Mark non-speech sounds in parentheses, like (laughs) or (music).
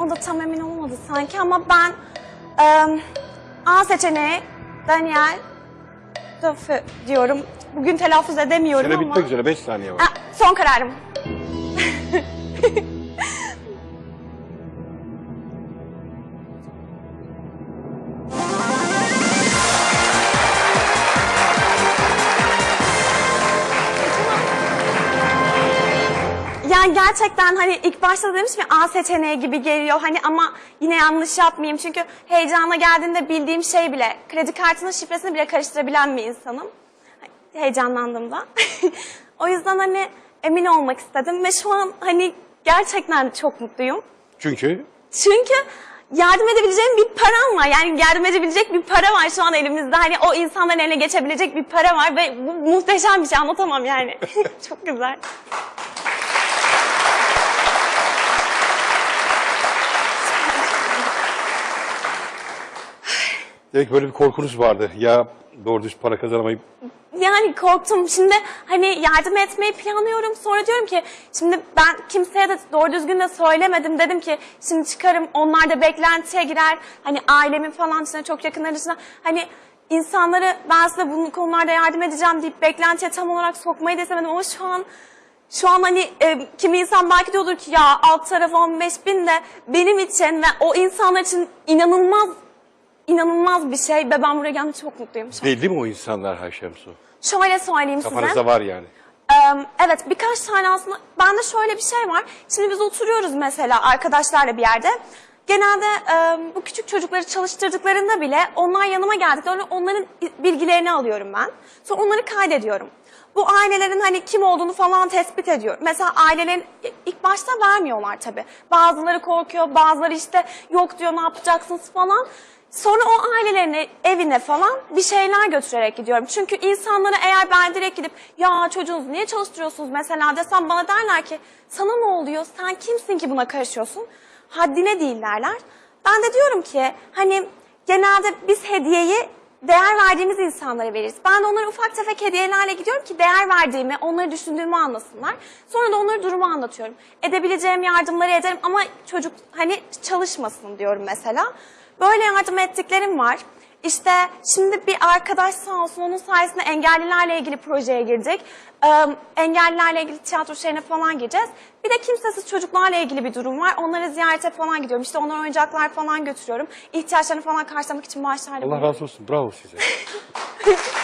O da tam emin olmadı sanki ama ben em, A seçeneği Daniel Duffy diyorum. Bugün telaffuz edemiyorum Süre ama. bitmek üzere 5 saniye var. Ha, son kararım. (laughs) Yani gerçekten hani ilk başta demiş mi A seçeneği gibi geliyor hani ama yine yanlış yapmayayım çünkü heyecana geldiğinde bildiğim şey bile kredi kartının şifresini bile karıştırabilen bir insanım. Heyecanlandım da. (laughs) o yüzden hani emin olmak istedim ve şu an hani gerçekten çok mutluyum. Çünkü Çünkü yardım edebileceğim bir param var. Yani yardım edebilecek bir para var şu an elimizde. Hani o insanların eline geçebilecek bir para var ve bu muhteşem bir şey anlatamam yani. (laughs) çok güzel. Demek böyle bir korkunuz vardı. Ya doğru düz para kazanamayıp Yani korktum. Şimdi hani yardım etmeyi planlıyorum. Sonra diyorum ki şimdi ben kimseye de doğru düzgün de söylemedim. Dedim ki şimdi çıkarım onlar da beklentiye girer. Hani ailemin falan içine çok yakınların içine. Hani insanları ben size bu konularda yardım edeceğim deyip beklentiye tam olarak sokmayı da istemedim. Ama şu an şu an hani e, kimi insan belki diyordur ki ya alt tarafı 15 bin de benim için ve o insanlar için inanılmaz inanılmaz bir şey ve ben buraya geldim çok mutluyum şu an. değil mi o insanlar Ayşem Su? Şöyle söyleyeyim size. Kafanızda var yani. Evet birkaç tane aslında bende şöyle bir şey var. Şimdi biz oturuyoruz mesela arkadaşlarla bir yerde. Genelde bu küçük çocukları çalıştırdıklarında bile onlar yanıma geldiklerinde onların bilgilerini alıyorum ben. Sonra onları kaydediyorum. Bu ailelerin hani kim olduğunu falan tespit ediyorum. Mesela ailelerin ilk başta vermiyorlar tabii. Bazıları korkuyor, bazıları işte yok diyor ne yapacaksınız falan. Sonra o ailelerin evine falan bir şeyler götürerek gidiyorum. Çünkü insanlara eğer ben direkt gidip ya çocuğunuzu niye çalıştırıyorsunuz mesela desem bana derler ki sana ne oluyor sen kimsin ki buna karışıyorsun? Haddine değil derler. Ben de diyorum ki hani genelde biz hediyeyi değer verdiğimiz insanlara veririz. Ben de onlara ufak tefek hediyelerle gidiyorum ki değer verdiğimi, onları düşündüğümü anlasınlar. Sonra da onlara durumu anlatıyorum. Edebileceğim yardımları ederim ama çocuk hani çalışmasın diyorum mesela. Böyle yardım ettiklerim var. İşte şimdi bir arkadaş sağ olsun onun sayesinde engellilerle ilgili projeye girdik. Ee, engellilerle ilgili tiyatro şeyine falan gireceğiz. Bir de kimsesiz çocuklarla ilgili bir durum var. Onları ziyarete falan gidiyorum. İşte onlara oyuncaklar falan götürüyorum. İhtiyaçlarını falan karşılamak için maaşlarla Allah razı olsun. Bravo size. (laughs)